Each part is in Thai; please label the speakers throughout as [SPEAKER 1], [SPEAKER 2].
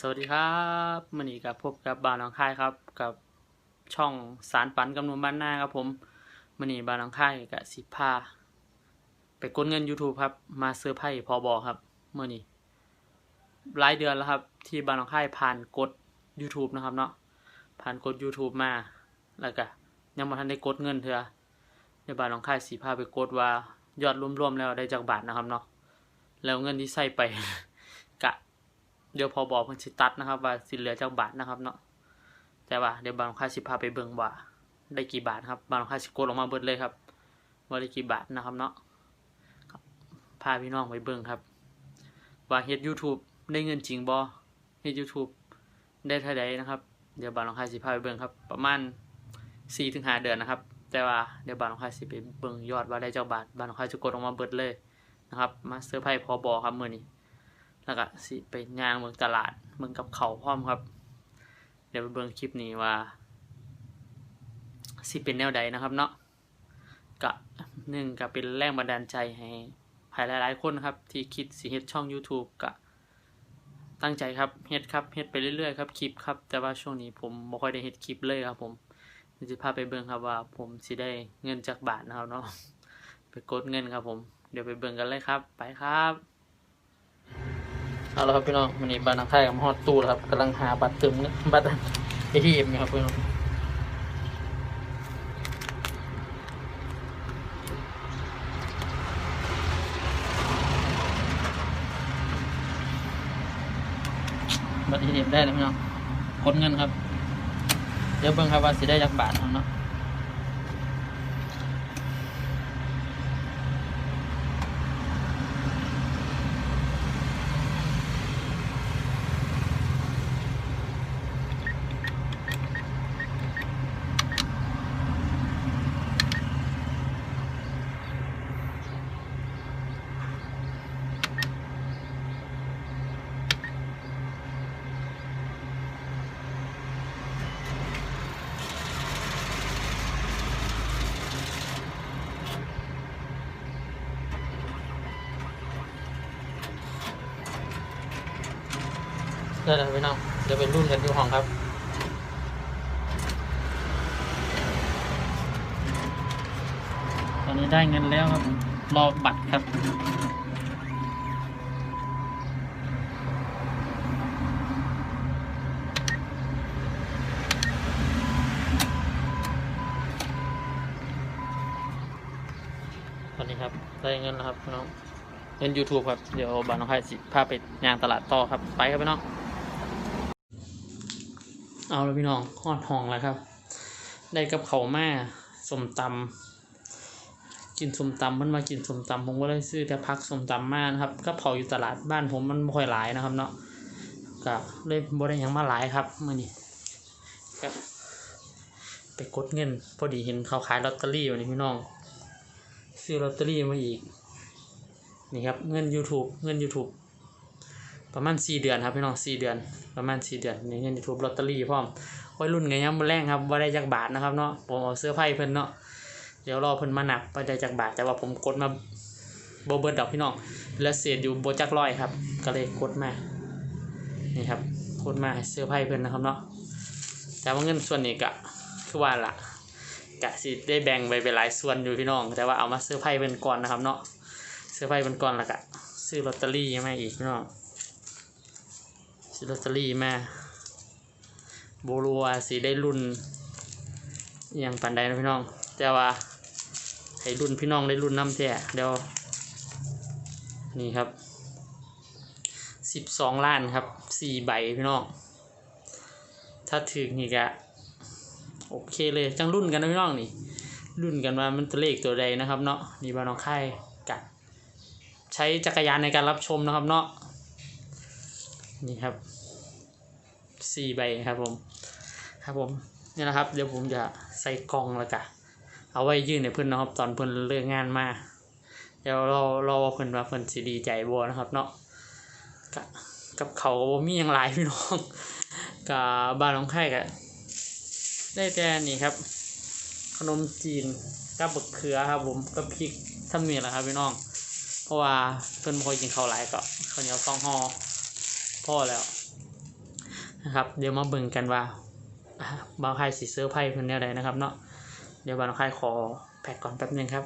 [SPEAKER 1] สวัสดีครับมันนี้กับพบกับบานหนองค่ายครับ กับช่องสารฝันกำนวนบ้านหน้าครับผมมันนี้บานหนองค่ายกับสิพาไปกดเงิน YouTube ครับ มาเซอร์ไพรส์พอบอครับเมื่อนี้หลายเดือนแล้วครับ ที่บานหนองค่ายผ่านกด YouTube นะครับเนาะผ่านกด YouTube มาแล้วก็ยังมาทันได้กดเงินเถอะในบานหนองค่ายสีพาไปกดว่ายอดรวมๆแล้วได้จากบาทนะครับเนาะแล้วเงินที่ใส่ไป เดี๋ยวพอบอกเพิ่นสิตัดนะครับ ว่าสิเหลือจากบาทนะครับเนาะแต่ว่าเดี๋ยวบางค่าสิพาไปเบิ่งว่าได้กี่บาทครับบางค่าสิกดออกมาเบิดเลยครับว่าได้กี่บาทนะครับเนาะพาพี่น้องไปเบิ่งครับ ว่าเฮ็ด YouTube ได้เงินจริงบ่เฮ็ด YouTube ได้เท่าใดนะครับ เดี๋ยวบางค่าสิพาไปเบิ่งครับ ประมาณ4ถึง5เดือนนะครับ แต่ว่าเดี๋ยวบางค่าสิไปเบิ่งยอดว่าได้เจ้าบาทบางค่าจะกดออกมาเบิดเลยนะครับ มาเซอร์ไพรส์พอบอครับมื้อนี้ แล้วก็สิไปย่างเมืองตลาดเมืองกับเขาพร้อมครับ เดี๋ยวไปเบิ่งคลิปนี้ว่า สิเป็นแนวใดนะครับเนาะกะหนึ่งก็เป็นแรงบันดาลใจให้ใครหลายๆคนครับ ที่คิดสิเฮ็ดช่อง YouTube กะตั้งใจครับเฮ็ดครับเฮ็ดไปเรื่อยๆครับคลิปครับ แต่ว่าช่วงนี้ผมบ่ค่อยได้เฮ็ดคลิปเลยครับ ผมเดี๋ยวสิพาไปเบิ่งครับว่า ผมสิได้เงินจากบาทนะครับเนาะไปกดเงินครับผม เดี๋ยวไปเบิ่งกันเลยครับ ไปครับ เอาละครับพี่น้องวันนี้บ้านนักไทยกับฮอดตู้แล้วครับกำลังหาบัตรเติมเงินบัตรเอทีเอ็มครับพี่น้องบัตรเอทีเอ็มได้แล้วพี่น้องกดเงินครับ เดี๋ยวเบิ่งครับว่าสิได้จากบาทครับเนาะ ได้แล้วพี่น้องเดี๋ยวไปรุ่นกันที่ห้องครับตอนนี้ได้เงินแล้วครับรอบัตรครับตอนนี้ครับได้เงินแล้วครับน้องเงิน YouTube ครับ เดี๋ยวบานน้องไข่สิพาไปย่างตลาดต่อครับ ไปครับพี่น้อง เอาแล้วพี่น้องหอดห้องแล้วครับ ได้กับเขาวมาสมตำกินสมตำมันมากินสมตำผมก็เลยซื้อแต่พักสมตำมานะครับก็เผาอยู่ตลาดบ้านผมมันไม่ค่อยหลายนะครับเนาะก็เลยบ่ได้ยังมาหลายครับมื่อนี้ก็ไปกดเงิน พอดีเห็นเขาขายลอตเตอรี่วันนี้พี่น้อง ซื้อลอตเตอรี่มาอีก นี่ครับเงิน YouTube เงิน YouTube ประมาณ4เดือนครับพี่น้อง4เดือน ประมาณ4เดือนนี่เงิน YouTube ลอตเตอรี่พร้อมวัยรุ่นกันยังแรงครับว่าได้จากบาทนะครับเนาะผมเอาเสื้อไผ่เพิ่นเนาะเดี๋ยวรอเพิ่นมาหนับว่าได้จากบาทแต่ว่าผมกดมาโบเบิดดอกพี่น้องแล้วเศษอยู่โบจักร้อยครับ ก็เลยกดมานี่ครับกดมาเสื้อไผ่เพิ่นนะครับเนาะแต่ว่าเงินส่วนนี้ก็คือว่าละกะสิได้แบ่งไปเป็นหลายส่วนอยู่พี่น้อง แต่ว่าเอามาเสื้อไผ่เพิ่นก่อนนะครับเนาะซื้อไพ่เป็นก่อนละกะซื้อลอตเตอรี่มาอีกพี่น้อง ซื้อลอตเตอรี่มาโบรัวาสีได้รุ่นอย่างปันใดนะพี่น้อง แต่ว่าให้รุ่นพี่น้องได้รุ่นน้ำแท้เดี๋ยวนี่ครับสิบสองล้านครับสี่ใบพี่น้อง ถ้าถึงนี่กะโอเคเลยจังรุ่นกันนะพี่น้องนี่รุ่นกันว่ามันตัวเลขตัวใดนะครับเนาะนี่บ้านน้องไข่กัดใช้จักรยานในการรับชมนะครับเนาะ นี่ครับสี่ใบครับผม ครับผมนี่นะครับ เดี๋ยวผมจะใส่กล่องแล้วกันเอาไว้ยื่นในเพื่อนนะครับ ตอนเพื่อนเลิกงานมาเดี๋ยวเราเราว่าเพื่อนว่าเพื่อนสิดีใจบัวนะครับเนาะกับกับเขาบ่มีอย่างไรพี่น้องกับบ้านน้องไข่กับได้แต่นี่ครับ ขนมจีนกับบักเขือครับ ผมกับพริกทำนี่แหละครับพี่น้อง เพราะว่าเพื่อนบ่ค่อยกินข้าหลายก็ข้าวเหนียวสองห่อ พ่อแล้วนะครับ เดี๋ยวมาเบิ่งกันว่าบางไข่สิเซอร์ไพ่เพิ่นแนวใดนะครับเนาะเดี๋ยวบางไข่ขอแพ็กก่อนแป๊บหนึงครับ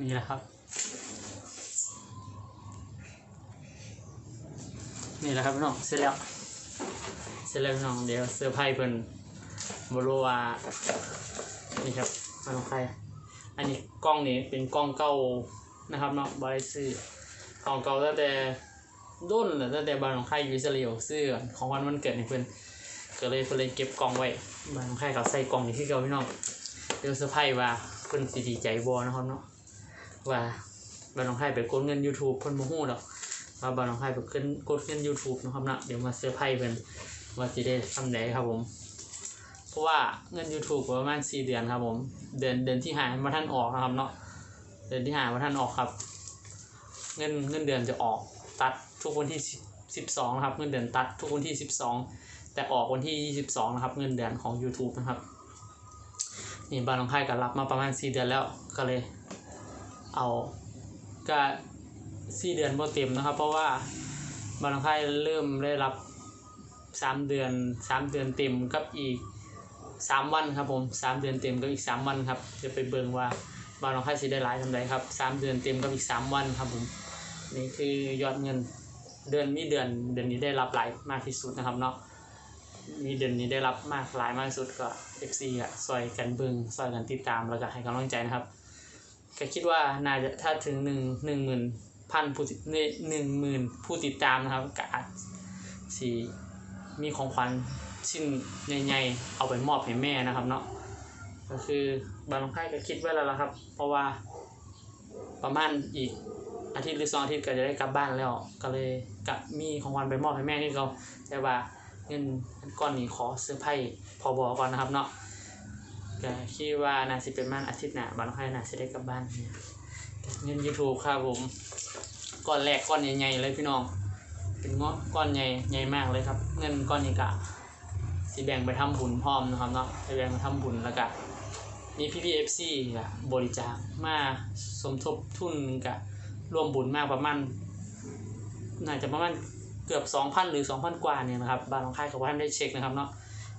[SPEAKER 1] นี่แหละครับ นี่แหละครับน้องเสร็จแล้ว เสร็จแล้วพี่น้องเดี๋ยวเซอร์ไพรส์เพิ่นบรูวานี่ครับมาของใครอันนี้กล้องนี้เป็นกล้องเก่านะครับเนาะบริซื้อกล้องเก่าตั้งแต่ด้นเลยตั้งแต่บานของใครอยู่อิสราเอลซื้อของวันวันเกิดให้เพิ่นก็เลยเพิ่นเลยเก็บกล้องไว้บานของใครเขาใส่กล้องนี้ที่เก่าพี่น้องเดี๋ยวเซอร์ไพรส์ว่าเพิ่นสิดีใจบ่นะครับเนาะ ว่าบานน้องไห้ไปกดเงิน YouTube เพิ่นบ่ฮู้ดอกว่าบานน้องไห้ไปขึ้นกดเงิน YouTube นะครับนะเดี๋ยวมาเซอร์ไพรส์เพิ่นว่าสิได้ทำไดครับผม เพราะว่าเงิน YouTube ประมาณ4เดือนครับผม เดือนเดือนที่ห้ามาท่านออกนะครับเนาะเดือนที่ห้ามาท่านออกครับ เงินเงินเดือนจะออกตัดทุกวันที่12นะครับเงินเดือนตัดทุกวันที่ 12 แต่ออกวันที่ 22นะครับเงินเดือนของ YouTube นะครับนี่บานน้องไห้ก็รับมาประมาณ4เดือนแล้วก็เลย เอาก็สี่เดือนบ่เต็มนะครับ เพราะว่าบางค่ายเริ่มได้รับสามเดือนสามเดือนเต็มกับอีกสามวันครับผมสามเดือนเต็มกับอีกสามวันครับจะไปเบิ่งว่าบางค่ายสิได้หลายทำไดครับสามเดือนเต็มกับอีกสามวันครับผมนี่คือยอดเงินเดือนมีเดือนเดือนนี้ได้รับหลายมากที่สุดนะครับเนาะมีเดือนนี้ได้รับมากหลายมากที่สุดก็ FC อะซอยกันเบิงซอยกันติดตามแล้วก็ให้กำลังใจนะครับ ก็คิดว่าน่าจะถ้าถึงหนึ่งหนึ่งหมื่นพันผู้ติในหนึ่งหมื่นผู้ติดตามนะครับก็อาจสีมีของขวัญชิ้นใหญ่ๆเอาไปมอบให้แม่นะครับเนาะก็คือบางค่ายก็คิดไว้แล้วละครับ เพราะว่าประมาณอีกอาทิตย์หรือสองอาทิตย์ก็จะได้กลับบ้านแล้ว ก็เลยกับมีของขวัญไปมอบให้แม่ที่เขาแต่ว่าเงินก้อนนี้ขอเซอร์ไพรส์พอบอก่อนนะครับเนาะ ก็คิดว่าน่าสิเป็นมันอาทิตย์หน้าบ้านค่อยน่าสิได้กลับบ้านเนี่ยเงิน YouTube ครับผมก้อนแรกก้อนใหญ่ๆเลยพี่น้อง เป็นเงาะก้อนใหญ่ใหญ่มากเลยครับ เงินก้อนนี้กะสิแบ่งไปทำบุญพร้อมนะครับเนาะไปแบ่งไปทำบุญแล้วก็มีพี่พีเอฟซีกะบริจาคมาสมทบทุนกะร่วมบุญมากประมาณน่าจะประมาณเกือบ2,000หรือ2,000กว่าเนี่ยนะครับบ้านของค่ายกับว่านได้เช็คนะครับเนาะ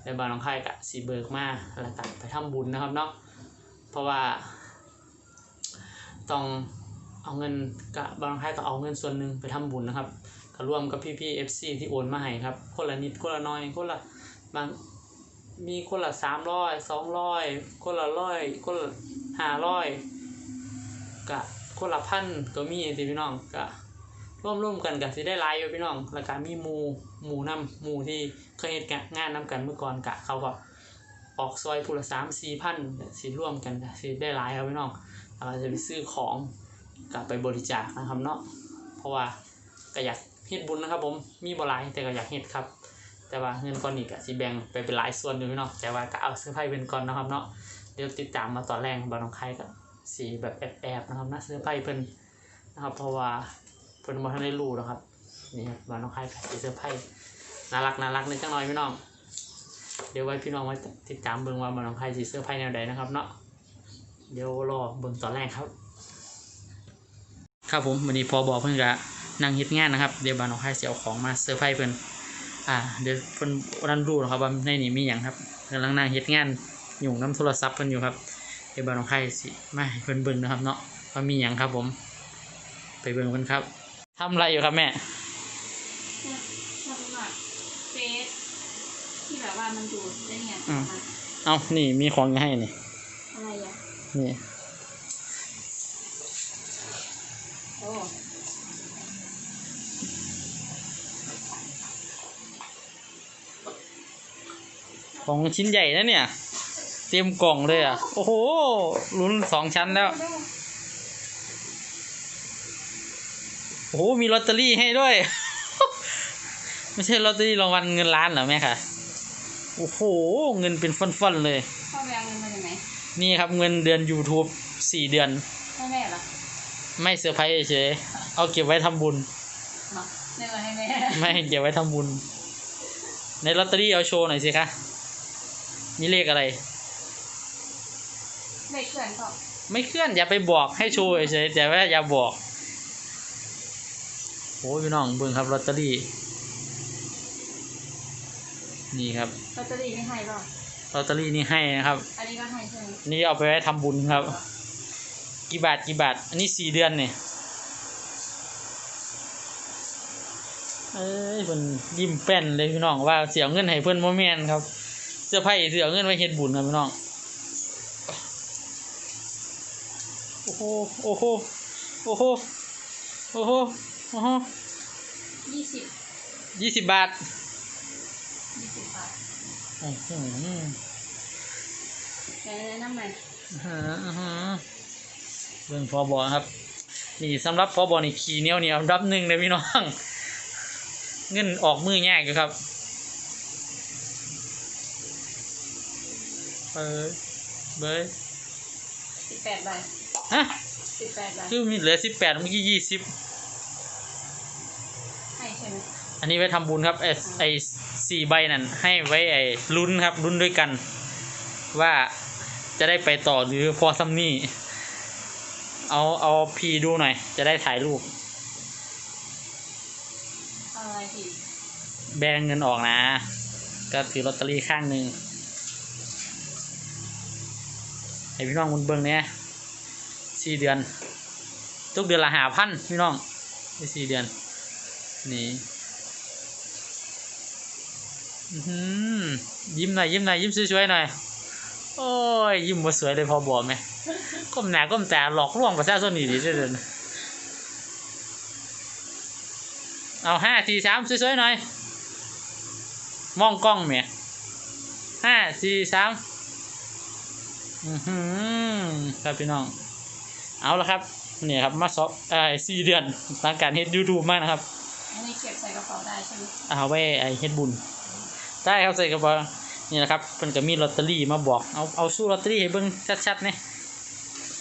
[SPEAKER 1] ในบ้านน้องไข่กะสีเบิกมาแล้วก็ไปทำบุญนะครับเนาะเพราะว่าต้องเอาเงินกะบางน้องไข่ก็เอาเงินส่วนหนึ่งไปทำบุญนะครับก็ร่วมกับพี่พี่เอฟซีที่โอนมาให้ครับคนละนิดคนละน้อยคนละบางมีคนละสามร้อยสองร้อยคนละร้อยคนละห้าร้อยกะคนละพันก็มีสิพี่น้องกะ ร่วมร่วมกันกับสิได้ไลฟ์อยู่พี่น้องแล้วก็มีหมูหมูนำหมูที่เคยเฮ็ดงานนำกันเมื่อก่อนกะเขาก็ออกซอยผู้ละสามสี่พันสิร่วมกันก็สิได้ไลฟ์ครับพี่น้องเราจะไปซื้อของกลับไปบริจาคนะครับเนาะเพราะว่าก็อยากเฮ็ดบุญนะครับผมมีบ่หลายแต่ก็อยากเฮ็ดครับ แต่ว่าเงินก้อนนี้ก็สิแบ่งไปเป็นหลายส่วนอยู่พี่น้องแต่ว่าก็เอาเสื้อผ้าเป็นก่อนนะครับเนาะเดี๋ยวติดตามมาตอนแรกบางน้องใครก็สีแบบแอบๆนะครับนะเสื้อผ้าเพิ่นนะครับเพราะว่า เพิ่นบ่ทันได้รู้หรอกครับ นี่ครับบ้านน้องไข่กับสีเสื้อไผ่น่ารักน่ารักนิดจังหน่อยพี่น้อง เดี๋ยวไว้พี่น้องไว้ติดตามเบิ่งว่าบ้านน้องไข่สีเสื้อไผ่แนวใดนะครับเนาะ เดี๋ยวรอเบิ่งตอนแรกครับ ครับผมวันนี้พอบอกเพิ่นก็นั่งเฮ็ดงานนะครับ เดี๋ยวบ้านน้องไข่เสิเอาของมาเซอร์ไพรส์เพิ่นอ่า เดี๋ยวเพิ่นบ่ทันรู้หรอกครับว่าในนี้มีหยังครับกำลังนั่งเฮ็ดงานยุ่งนํโทรศัพท์เพิ่นอยู่ครับเดี๋ยวบ้านน้องไข่สิมาเพิ่นเบิ่งนะครับเนาะว่ามีหยังครับผม ไปเบิ่งเพิ่นครับ ทำอะไรอยู่ครับแม่
[SPEAKER 2] ทำแบบเฟซที่แบบว่ามันดูดได้ไง
[SPEAKER 1] อืมเอานี่มีของให้นี่
[SPEAKER 2] อะไรอะ
[SPEAKER 1] นี่ของชิ้นใหญ่นะเนี่ย เตรียมกล่องเลยอะ โอ้โหลุ้นสองชั้นแล้ว โอ้โหมีลอตเตอรี่ให้ด้วย ไม่ใช่ลอตเตอรี่รางวัลเงินล้านเหรอแม่ค่ะโอ้โห เงินเป็นฟ่อนๆเลย
[SPEAKER 2] พ่อแบงเงินมาจากไหน
[SPEAKER 1] นี่ครับเงินเดือน YouTube สี่เดือน
[SPEAKER 2] ให้แม่เหรอ
[SPEAKER 1] ไม่เซอร์ไพรส์เฉยๆเอาเก็บไว้ทำบุญ
[SPEAKER 2] เนาะเงินมาให้แม่
[SPEAKER 1] ไม่เก็บไว้ทำบุญ ในลอตเตอรี่เอาโชว์หน่อยสิคะมีเลขอะไร
[SPEAKER 2] เด็กเขื่อนก็
[SPEAKER 1] ไม่เคลื่อนอย่าไปบอกให้โชว์เฉยๆแต่ว่าอย่าบอก โอ้ยพี่น้องเบิ่งครับลอตเตอรี่ นี่ครับ
[SPEAKER 2] ลอตเตอรี่ไม่ให้หรอก
[SPEAKER 1] ลอตเตอรี่นี่ให้นะครับ
[SPEAKER 2] อันนี้ก็ให้ใช่ไหม
[SPEAKER 1] นี่เอาไปไว้ทำบุญครับ กี่บาทกี่บาท อันนี้สี่เดือนเนี่ยเอ้ยเพิ่นยิ้มแป้นเลยพี่น้องว่าเสียเงินให้เพิ่นโมเมนครับ เสื้อผ้าเสียเงินไว้เฮ็ดบุญครับพี่น้อง โอ้โห โอ้โห โอ้โห โอ้โห โอ้โห
[SPEAKER 2] ยี่สิบ
[SPEAKER 1] ยี่สิบบาท
[SPEAKER 2] ยี่สิบบาท
[SPEAKER 1] อื้อหือ
[SPEAKER 2] แค่น้ำใหม่
[SPEAKER 1] อื้อหืออื้อหือเรื่องพอบอครับ นี่สำหรับพอบอนี่ขี่เหนียวนี่อันดับหนึ่งเลยพี่น้อง เงินออกมือยากอยู่ครับ เออเบย
[SPEAKER 2] สิบแปดใบ
[SPEAKER 1] ฮะ
[SPEAKER 2] สิบแปดใบ
[SPEAKER 1] คือมีเหลือสิบแปดเมื่อกี้ยี่สิบ
[SPEAKER 2] ให้ใช่ไหม
[SPEAKER 1] อันนี้ไว้ทำบุญครับไอ้ไอ้สี่ใบนั่นให้ไว้ไอ้ลุ้นครับลุ้นด้วยกัน ว่าจะได้ไปต่อหรือพอซัมนี่ เอาเอาพีดูหน่อย จะได้ถ่ายรูป
[SPEAKER 2] เอาอะไรพี่
[SPEAKER 1] แบงเงินออกนะ ก็ถือลอตเตอรี่ข้างหนึ่งให้พี่น้องมุนเบิ้งเนี่ยสี่เดือน ทุกเดือนละหาพันพี่น้องในสี่เดือน นี่อื้อหือ ยิ้มหน่อยยิ้มหน่อยยิ้มสวยๆหน่อย โอ้ย ยิ้มมาสวยเลยพอบอกไหมก้มหน้าก้มตาหลอกลวงประชาชนนี่ดิเด้อเอาห้าสี่สามสวยๆหน่อย มองกล้องเมียห้าสี่สามอือหือครับพี่น้อง เอาละครับเนี่ยครับมาซอกเอ่อสี่เดือนหลังการเฮ็ดยูทูบมากนะครับ
[SPEAKER 2] อันนี้เก็บใส่กระเป๋าได้ใช่ไหม
[SPEAKER 1] เอาไว้ไอเฮ็ดบุญ ได้ครับใส่กระเป๋านี่นะครับเพิ่นก็มีลอตเตอรี่มาบอกเอาเอาสู้ลอตเตอรี่ให้เบิ่งชัดๆเนี่ย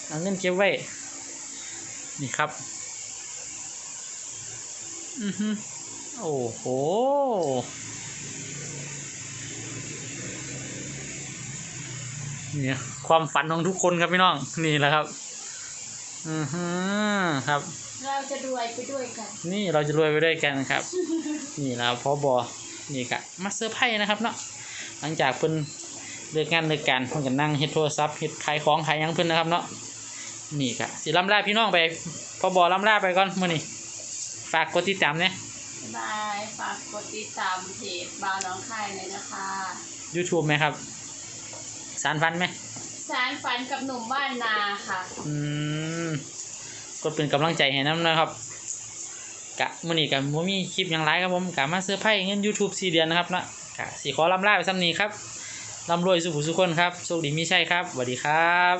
[SPEAKER 1] เอาเงินเก็บไว้นี่ครับอือฮึโอ้โหเนี่ยความฝันของทุกคนครับพี่น้องนี่แหละครับอือฮึครับ
[SPEAKER 2] เราจะรวยไปด้วยกัน
[SPEAKER 1] นี่เราจะรวยไปด้วยกันครับ นี่แล้วพอบอ นี่กะมาเซอร์ไพรส์นะครับเนาะหลังจากเพิ่นเลิกงานเลิกการเพิ่นก็นั่งเฮ็ดโทรศัพท์เฮ็ดขายของขายหยังเพิ่นนะครับเนาะนี่กะสิล่ำลาพี่น้องไปพอบอล่ำลาไปก่อนมื้อนี้ฝากกดติดตามเนี่ย
[SPEAKER 2] บ๊ายบายฝากกดติดตามเพจบาวน้องค่ายเลยนะคะ
[SPEAKER 1] YouTube ไหมครับ สารฟันไหม
[SPEAKER 2] สารฝันกับหนุ่มบ้านนาค่ะ
[SPEAKER 1] อืมกดเป็นกำลังใจให้น้ำนะครับ กะมื้อนี้กับผมมีคลิปอย่างไรครับผมกะมาเซอร์ไพ่เงิน YouTube 4เดือนนะครับเนาะกะสิขอล่ำลาไปซ้ำนี้ครับร่ำรวยสุขสุขคนครับโชคดีมีชัยครับสวัสดีครับ